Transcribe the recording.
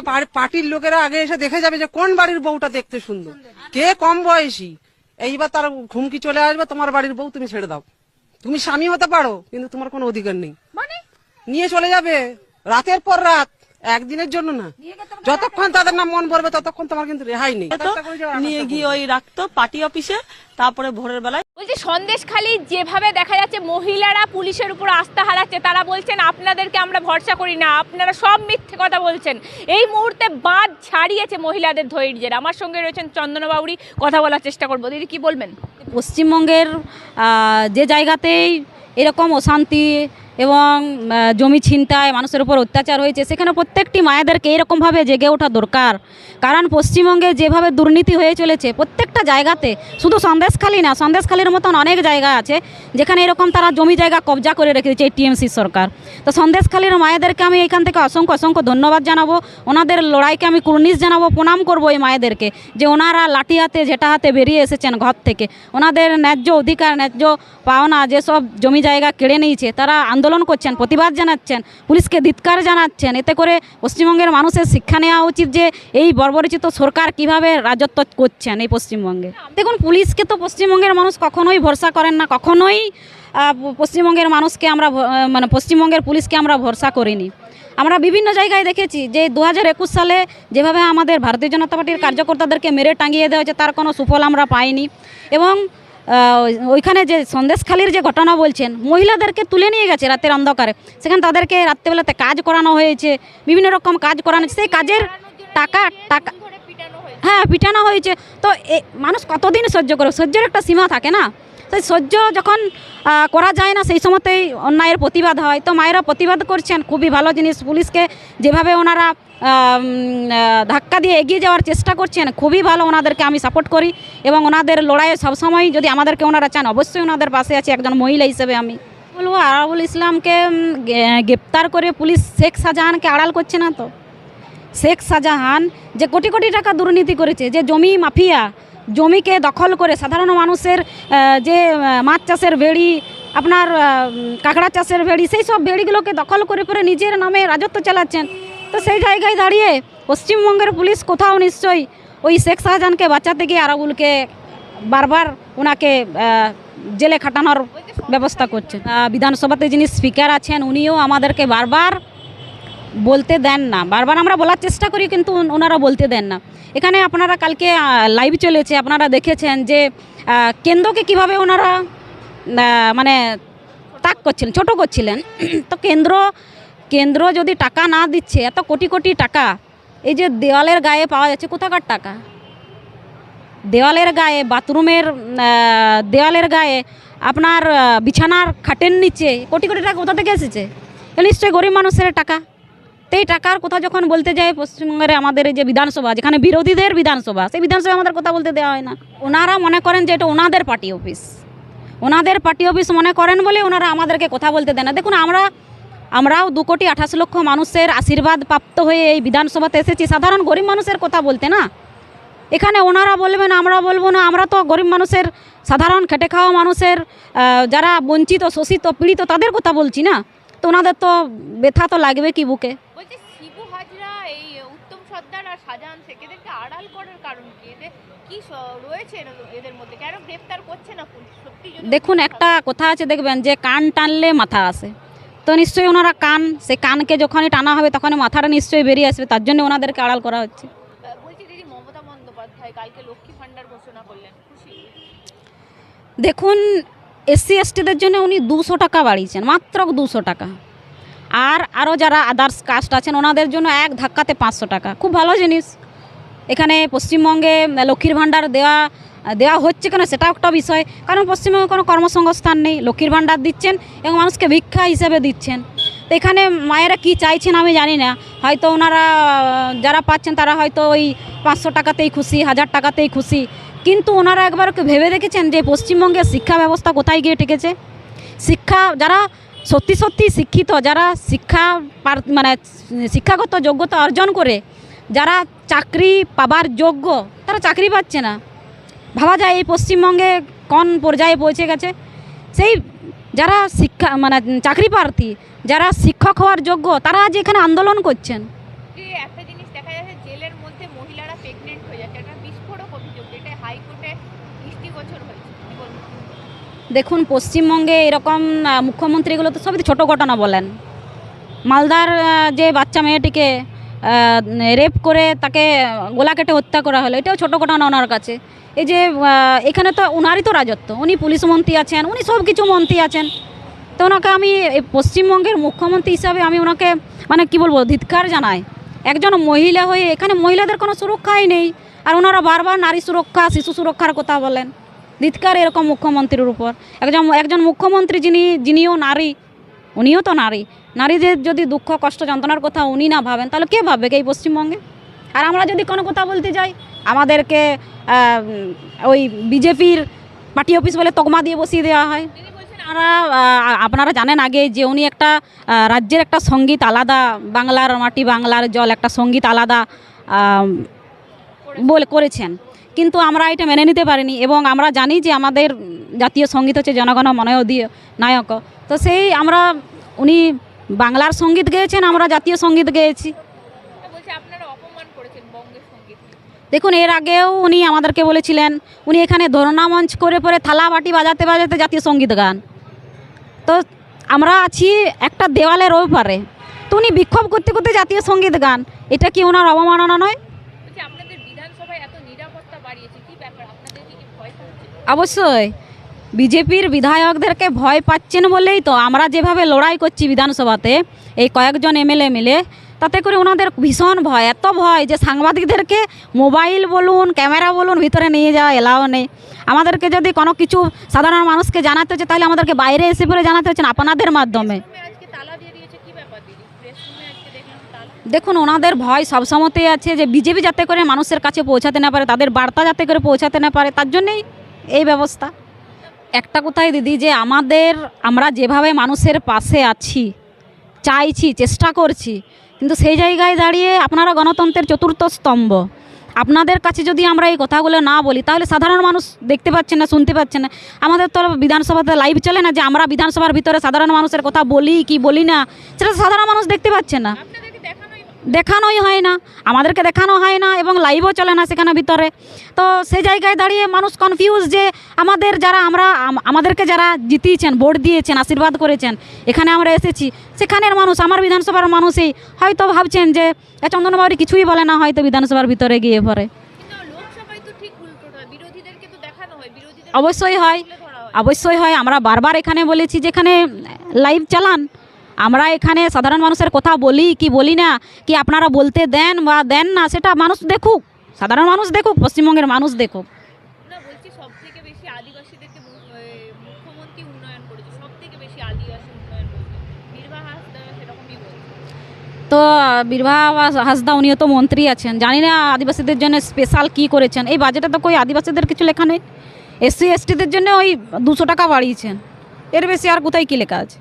পা- পার্টির লোকেরা আগে এসে দেখে যাবে যে কোন বাড়ির বউটা দেখতে সুন্দর। কে কম বয়সী? এইবার তার ঘুমকি চলে আসবে তোমার বাড়ির বউ তুমি ছেড়ে দাও। তুমি স্বামী হতে পারো কিন্তু তোমার কোনো অধিকার নেই। মানে? নিয়ে চলে যাবে রাতের পর রাত। একদিনের জন্য না। যতক্ষণ তাদের নাম মন পড়বে ততক্ষণ তোমার কিন্তু রেহাই নেই। নিয়ে গিয়ে ওই রাখতো পার্টি অফিসে তারপরে ভোরের বেলায় বলছি সন্দেশখালী যেভাবে দেখা যাচ্ছে মহিলারা পুলিশের উপর আস্থা হারাচ্ছে তারা বলছেন আপনাদেরকে আমরা ভরসা করি না আপনারা সব মিথ্যে কথা বলছেন। এই মুহূর্তে বাদ ছাড়িয়েছে মহিলাদের ধৈর্যের। আমার সঙ্গে রয়েছেন চন্দনবাবুরি কথা বলার চেষ্টা করব। দিদি কি বলবেন? পশ্চিমবঙ্গের যে জায়গাতেই এরকম অশান্তি এবং জমি ছিনতাই, মানুষের উপর অত্যাচার হয়েছে, সেখানে প্রত্যেকটি মায়েদেরকে এরকমভাবে জেগে ওঠা দরকার। কারণ পশ্চিমবঙ্গে যেভাবে দুর্নীতি হয়ে চলেছে, প্রত্যেকটা জায়গাতে, শুধু সন্দেশখালী না, সন্দেশখালীর মতন অনেক জায়গা আছে, যেখানে এরকম তারা জমি জায়গা কবজা করে রেখেছে এই টিএমসি সরকার। তো সন্দেশখালীর মায়েদেরকে আমি এখান থেকে অসংখ্য অসংখ্য ধন্যবাদ জানাব। ওনাদের লড়াইকে আমি কুর্নিশ জানাব, প্রণাম করব এই মায়েদেরকে, যে ওনারা লাঠি হাতে যেটা হাতে বেরিয়ে এসেছেন ঘর থেকে। ওনাদের ন্যায্য অধিকার, ন্যায্য পাওনা, যেসব জমি জায়গা কেড়ে নিয়েছে, তারা আন্দোলন করছেন, প্রতিবাদ জানাচ্ছেন, পুলিশকে ধিৎকার জানাচ্ছেন, এতে করে পশ্চিমবঙ্গের মানুষের শিক্ষা নেওয়া উচিত যে এই বর্বরচিত সরকার কীভাবে রাজত্ব করছেন এই পশ্চিমবঙ্গে। দেখুন, পুলিশকে তো পশ্চিমবঙ্গের মানুষ কখনোই ভরসা করেন না, কখনোই পশ্চিমবঙ্গের মানুষকে আমরা মানে পশ্চিমবঙ্গের পুলিশকে আমরা ভরসা করিনি। আমরা বিভিন্ন জায়গায় দেখেছি যে দু হাজার একুশ সালে যেভাবে আমাদের ভারতীয় জনতা পার্টির কার্যকর্তাদেরকে মেরে টাঙিয়ে দেওয়া হয়েছে, তার কোনো সুফল আমরা পাইনি। এবং ওইখানে যে সন্দেশখালির যে ঘটনা বলছেন, মহিলাদেরকে তুলে নিয়ে গেছে রাতের অন্ধকারে। সেখানে তাদেরকে রাত্রেবেলাতে কাজ করানো হয়েছে, বিভিন্ন রকম কাজ করানো সেই কাজের টাকা টাকা হ্যাঁ পিটানো হয়েছে। তো এ, মানুষ কতদিন সহ্য করে সহ্যের একটা সীমা থাকে না। সেই সহ্য যখন করা যায় না, সেই সময়তেই অন্যায়ের প্রতিবাদ হয়। তো মায়েরা প্রতিবাদ করছেন, খুবই ভালো জিনিস। পুলিশকে যেভাবে ওনারা ধাক্কা দিয়ে এগিয়ে যাওয়ার চেষ্টা করছেন, খুবই ভালো ওনাদেরকে আমি সাপোর্ট করি। এবং ওনাদের লড়াইয়ে সবসময় যদি আমাদেরকে ওনারা চান, অবশ্যই ওনাদের পাশে আছে, একজন মহিলা হিসেবে আমি। বলব আরাবুল ইসলামকে গ্রেপ্তার করে পুলিশ শেখ শাহজাহানকে আড়াল করছে না তো? শেখ শাহজাহান যে কোটি কোটি টাকা দুর্নীতি করেছে, যে জমি মাফিয়া, জমিকে দখল করে সাধারণ মানুষের যে মাছ চাষের ভেড়ি, আপনার কাঁকড়া চাষের ভেড়ি, সেই সব ভেড়িগুলোকে দখল করে করে নিজের নামে রাজত্ব চালাচ্ছেন। তো সেই জায়গায় দাঁড়িয়ে পশ্চিমবঙ্গের পুলিশ কোথাও নিশ্চয়ই ওই শেখ শাহজাহানকে বাঁচাতে গিয়ে আরাবুলকে বারবার ওনাকে জেলে খাটানোর ব্যবস্থা করছে। বিধানসভাতে যিনি স্পিকার আছেন, উনিও আমাদেরকে বারবার বলতে দেন না। বারবার আমরা বলার চেষ্টা করি, কিন্তু ওনারা বলতে দেন না। এখানে আপনারা কালকে লাইভ চলেছে, আপনারা দেখেছেন যে কেন্দ্রকে কীভাবে ওনারা মানে তাক করছিলেন, ছোট করছিলেন। তো কেন্দ্র কেন্দ্র যদি টাকা না দিচ্ছে, এত কোটি কোটি টাকা, এই যে দেওয়ালের গায়ে পাওয়া যাচ্ছে, কোথাকার টাকা? দেওয়ালের গায়ে, বাথরুমের দেওয়ালের গায়ে, আপনার বিছানার খাটের নিচে, কোটি কোটি টাকা কোথা থেকে এসেছে? নিশ্চয়ই গরিব মানুষের টাকা। এই টাকার কথা যখন বলতে যায়, পশ্চিমবঙ্গের আমাদের এই যে বিধানসভা, যেখানে বিরোধীদের বিধানসভা, সেই বিধানসভায় আমাদের কথা বলতে দেওয়া হয় না। ওনারা মনে করেন যে এটা ওনাদের পার্টি অফিস। ওনাদের পার্টি অফিস মনে করেন বলে ওনারা আমাদেরকে কথা বলতে দেয় না। দেখুন, আমরা, আমরাও দু কোটি আঠাশ লক্ষ মানুষের আশীর্বাদ প্রাপ্ত হয়ে এই বিধানসভাতে এসেছি। সাধারণ গরিব মানুষের কথা বলতে না। এখানে ওনারা বলবেন, আমরা বলব না। আমরা তো গরিব মানুষের, সাধারণ খেটে খাওয়া মানুষের যারা বঞ্চিত, শোষিত, পীড়িত, তাদের কথা বলছি না। তো ওনাদের তো ব্যথা তো লাগবে কি বুকে? শাহজাহান শেখ এদেরকে আড়াল করার কারণ কি? এদের কি রয়েছে এদের মধ্যে? কেন গ্রেফতার করছে না? সত্যি দেখুন একটা কথা আছে দেখবেন যে কান টানলে মাথা আসে। তো নিশ্চয়ই ওনারা কান সেই কানকে যখনই টানা হবে তখনই মাথাটা নিশ্চয়ই বেরিয়ে আসবে তার জন্য ওনাদেরকে আড়াল করা হচ্ছে। দেখুন এসসি এসটিদের জন্য উনি দুশো টাকা বাড়িয়েছেন মাত্র দুশো টাকা। আর আরও যারা আদার্স কাস্ট আছেন, ওনাদের জন্য এক ধাক্কাতে পাঁচশো টাকা। খুব ভালো জিনিস। এখানে পশ্চিমবঙ্গে লক্ষ্মীর ভাণ্ডার দেওয়া দেওয়া হচ্ছে কেন সেটাও একটা বিষয়। কারণ পশ্চিমবঙ্গে কোনো কর্মসংস্থান নেই। লক্ষ্মীর ভাণ্ডার দিচ্ছেন এবং মানুষকে ভিক্ষা হিসেবে দিচ্ছেন। তো এখানে মায়েরা কি চাইছেন আমি জানি না। হয়তো ওনারা, যারা পাচ্ছেন তারা হয়তো ওই পাঁচশো টাকাতেই খুশি, হাজার টাকাতেই খুশি। কিন্তু ওনারা একবার ভেবে দেখেছেন যে পশ্চিমবঙ্গের শিক্ষা ব্যবস্থা কোথায় গিয়ে ঠেকেছে? শিক্ষা যারা সত্যি সত্যি শিক্ষিত, যারা শিক্ষা মানে শিক্ষাগত যোগ্যতা অর্জন করে, যারা চাকরি পাবার যোগ্য, তারা চাকরি পাচ্ছে না। ভাবা যায় এই পশ্চিমবঙ্গে কোন পর্যায়ে পৌঁছে গেছে। সেই যারা শিক্ষা মানে চাকরি প্রার্থী, যারা শিক্ষক হওয়ার যোগ্য, তারা আজ এখানে আন্দোলন করছেন। একটা জিনিস দেখা যাচ্ছে? দেখুন, পশ্চিমবঙ্গে এরকম মুখ্যমন্ত্রীগুলো তো সবই ছোটো ঘটনা বলেন। মালদার যে বাচ্চা মেয়েটিকে রেপ করে তাকে গোলা কেটে হত্যা করা হলো, এটাও ছোটো ঘটনা ওনার কাছে। এই যে এখানে তো ওনারই তো রাজত্ব, উনি পুলিশ মন্ত্রী আছেন, উনি সব কিছু মন্ত্রী আছেন। তো ওনাকে আমি পশ্চিমবঙ্গের মুখ্যমন্ত্রী হিসাবে আমি ওনাকে মানে কি বলব, ধিৎকার জানাই। একজন মহিলা হয়ে এখানে মহিলাদের কোনো সুরক্ষাই নেই, আর ওনারা বারবার নারী সুরক্ষা, শিশু সুরক্ষার কথা বলেন। ধিৎকার এরকম মুখ্যমন্ত্রীর উপর। একজন একজন মুখ্যমন্ত্রী যিনি যিনিও নারী, উনিও তো নারী। নারীদের যদি দুঃখ, কষ্ট, যন্ত্রণার কথা উনি না ভাবেন, তাহলে কে ভাববে এই পশ্চিমবঙ্গে? আর আমরা যদি কোনো কথা বলতে যাই, আমাদেরকে ওই বিজেপির পার্টি অফিস বলে তকমা দিয়ে বসিয়ে দেওয়া হয়। আপনারা আপনারা জানেন আগে যে উনি একটা রাজ্যের একটা সংগীত আলাদা, বাংলার মাটি বাংলার জল একটা সংগীত আলাদা বলে করেছেন। কিন্তু আমরা এটা মেনে নিতে পারিনি এবং আমরা জানি যে আমাদের জাতীয় সংগীত হচ্ছে জনগণ মনয় দিয়ে নায়ক। তো সেই আমরা উনি বাংলার সংগীত গেয়েছেন আমরা জাতীয় সংগীত গেয়েছি। দেখুন এর আগেও উনি আমাদেরকে বলেছিলেন উনি এখানে ধর্ণা মঞ্চ করে পরে থালা বাটি বাজাতে বাজাতে জাতীয় সংগীত গান। তো আমরা আছি একটা দেওয়ালের ওপারে। তো উনি বিক্ষোভ করতে করতে জাতীয় সংগীত গান। এটা কি ওনার অবমাননা নয় বলছে আপনাদের বিধানসভায় এত নিরাপত্তা বাড়িয়েছে কি ব্যাপার আপনাদের কি কি ভয় থাকছে অবশ্যই। বিজেপির বিধায়কদেরকে ভয় পাচ্ছেন বলেই তো আমরা যেভাবে লড়াই করছি বিধানসভাতে, এই কয়েকজন এমএলএ মিলে, তাতে করে ওনাদের ভীষণ ভয়, এত ভয় যে সাংবাদিকদেরকে মোবাইল বলুন, ক্যামেরা বলুন, ভিতরে নিয়ে যাওয়া এলাও নেই। আমাদেরকে যদি কোনো কিছু সাধারণ মানুষকে জানাতে হচ্ছে, তাহলে আমাদেরকে বাইরে এসে পরে জানাতে হচ্ছে আপনাদের মাধ্যমে। দেখুন, ওনাদের ভয় সবসময়তেই আছে যে বিজেপি যাতে করে মানুষের কাছে পৌঁছাতে না পারে, তাদের বার্তা যাতে করে পৌঁছাতে না পারে, তার জন্যই এই ব্যবস্থা। একটা কথাই দিদি যে আমাদের, আমরা যেভাবে মানুষের পাশে আছি, চাইছি, চেষ্টা করছি, কিন্তু সেই জায়গায় দাঁড়িয়ে আপনারা গণতন্ত্রের চতুর্থ স্তম্ভ। আপনাদের কাছে যদি আমরা এই কথাগুলো না বলি, তাহলে সাধারণ মানুষ দেখতে পাচ্ছেন না, শুনতে পাচ্ছে না। আমাদের তো বিধানসভাতে লাইভ চলে না যে আমরা বিধানসভার ভিতরে সাধারণ মানুষের কথা বলি কি বলি না, সেটা সাধারণ মানুষ দেখতে পাচ্ছে না। দেখানোই হয় না, আমাদেরকে দেখানো হয় না এবং লাইভও চলে না সেখানে ভিতরে। তো সে জায়গায় দাঁড়িয়ে মানুষ কনফিউজ যে আমাদের যারা আমরা আমাদেরকে যারা জিতিয়েছেন, ভোট দিয়েছেন, আশীর্বাদ করেছেন, এখানে আমরা এসেছি। সেখানের মানুষ, আমার বিধানসভার মানুষই হয়তো ভাবছেন যে চন্দনবাবুরি কিছুই বলে না, হয়তো বিধানসভার ভিতরে গিয়ে পরে অবশ্যই হয় অবশ্যই হয়। আমরা বারবার এখানে বলেছি যেখানে লাইভ চালান আমরা এখানে সাধারণ মানুষের কথা বলি কি বলি না কি আপনারা বলতে দেন বা দেন না সেটা মানুষ দেখুক। সাধারণ মানুষ দেখুক পশ্চিমবঙ্গের মানুষ দেখুক। তো বিরভা হাসদা উনিও তো মন্ত্রী আছেন। জানি না আদিবাসীদের জন্য স্পেশাল কি করেছেন। এই বাজেটে তো কই আদিবাসীদের কিছু লেখা নেই? এসসি এসটিদের জন্য ওই দুশো টাকা বাড়িয়েছেন। এর বেশি আর কোথায় কী লেখা আছে?